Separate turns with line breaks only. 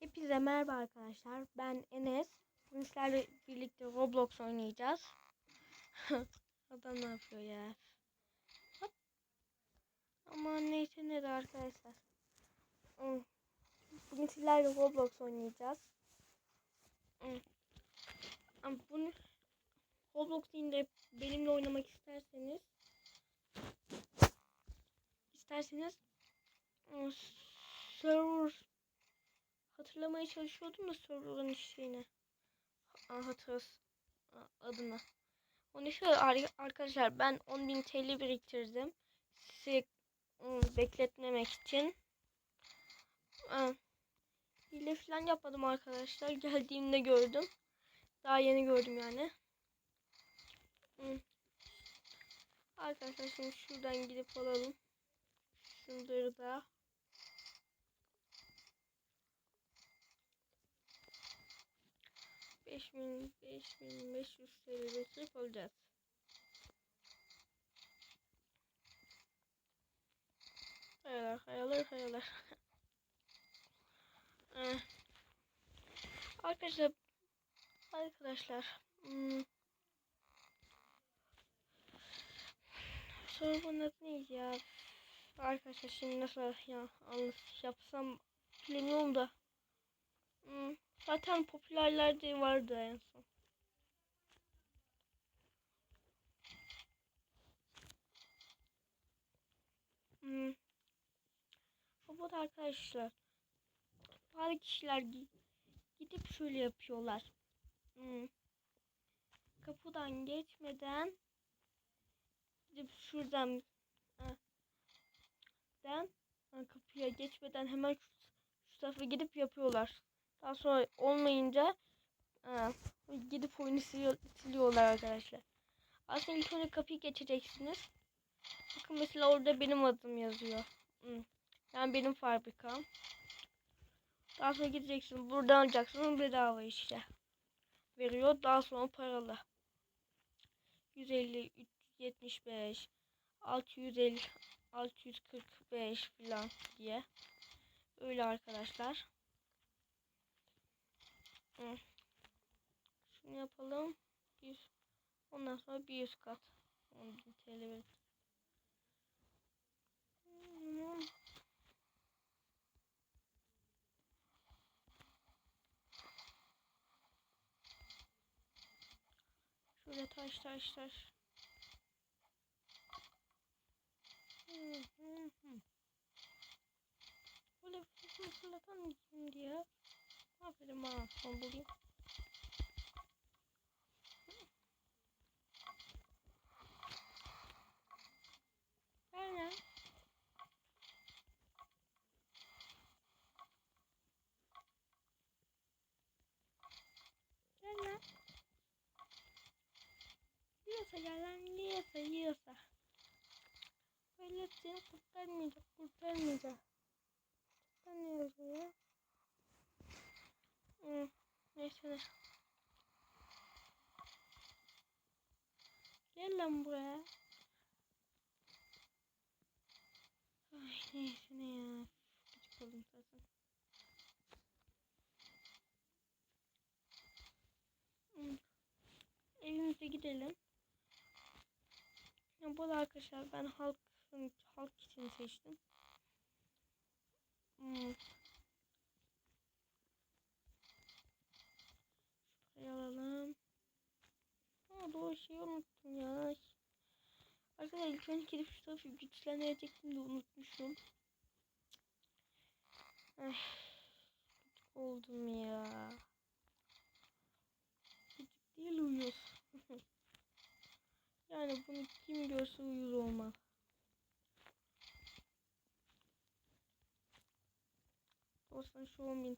Hepinize merhaba arkadaşlar. Ben Enes. Bugün sizlerle birlikte Roblox oynayacağız. Adam ne yapıyor ya? Hop. Ama neyse ne de arkadaşlar. Hmm. Bugün sizlerle Roblox oynayacağız. Hmm. Ama bunu Roblox indirip benimle oynamak isterseniz isterseniz hmm, server hatırlamaya çalışıyordum da server'ın şeyini. Ha- Hatırız adını. İçin ar- arkadaşlar ben 10.000 TL biriktirdim. Sizi ım, bekletmemek için. Hile falan yapmadım arkadaşlar. Geldiğimde gördüm. Daha yeni gördüm yani. Arkadaşlar şimdi şuradan gidip alalım. Şunları da. Beş bin, beş bin beş yüz TL götürüp alacağız. Hayalar, hayalar, hayalar. Eh. arkadaşlar, arkadaşlar. Hmm. Sorunun adı neydi ya? Arkadaşlar şimdi nasıl ya anlat yapsam bilmiyorum da. Hmm. Zaten popülerlerde vardı en son. Hmm. Arkadaşlar. Bazı kişiler gi- gidip şöyle yapıyorlar. Hmm. Kapıdan geçmeden gidip şuradan ha, den kapıya geçmeden hemen şu, şu tarafa gidip yapıyorlar. Daha sonra olmayınca ha, gidip oyunu siliyor, siliyorlar arkadaşlar. Aslında ilk önce kapıyı geçeceksiniz. Bakın mesela orada benim adım yazıyor. Yani benim fabrikam. Daha sonra gideceksin. Buradan alacaksın. Bedava işte. Veriyor. Daha sonra paralı. 150, 375, 650, 645 falan diye. Öyle arkadaşlar. Şunu yapalım. Bir, ondan sonra bir yüz kat. 10.000 TL verin. Şöyle taş taş taş. Böyle fırlatın fırlatan mı ya? Aferin bana. Ben bulayım. Ver lan. Yiyorsa gel lan. Yiyorsa yiyorsa. Böyle seni kurtarmayacak. Kurtarmayacak. Yazıyor ya? Hı. Neyse ne. Gel lan buraya. Ay neyse ne ya. Gıcık oldum zaten. Evimize gidelim. Ya bu arada arkadaşlar ben halkın halk için seçtim. Hmm. Şurayı alalım. Doğru şeyi unuttum ya. Arkadaşlar önce gidip şu tarafı güçlendirecektim de unutmuşum. Ay, gıcık oldum ya. Gıcık değil uyuz. yani bunu kim görse uyuz olmaz. Olsan şu 10 bin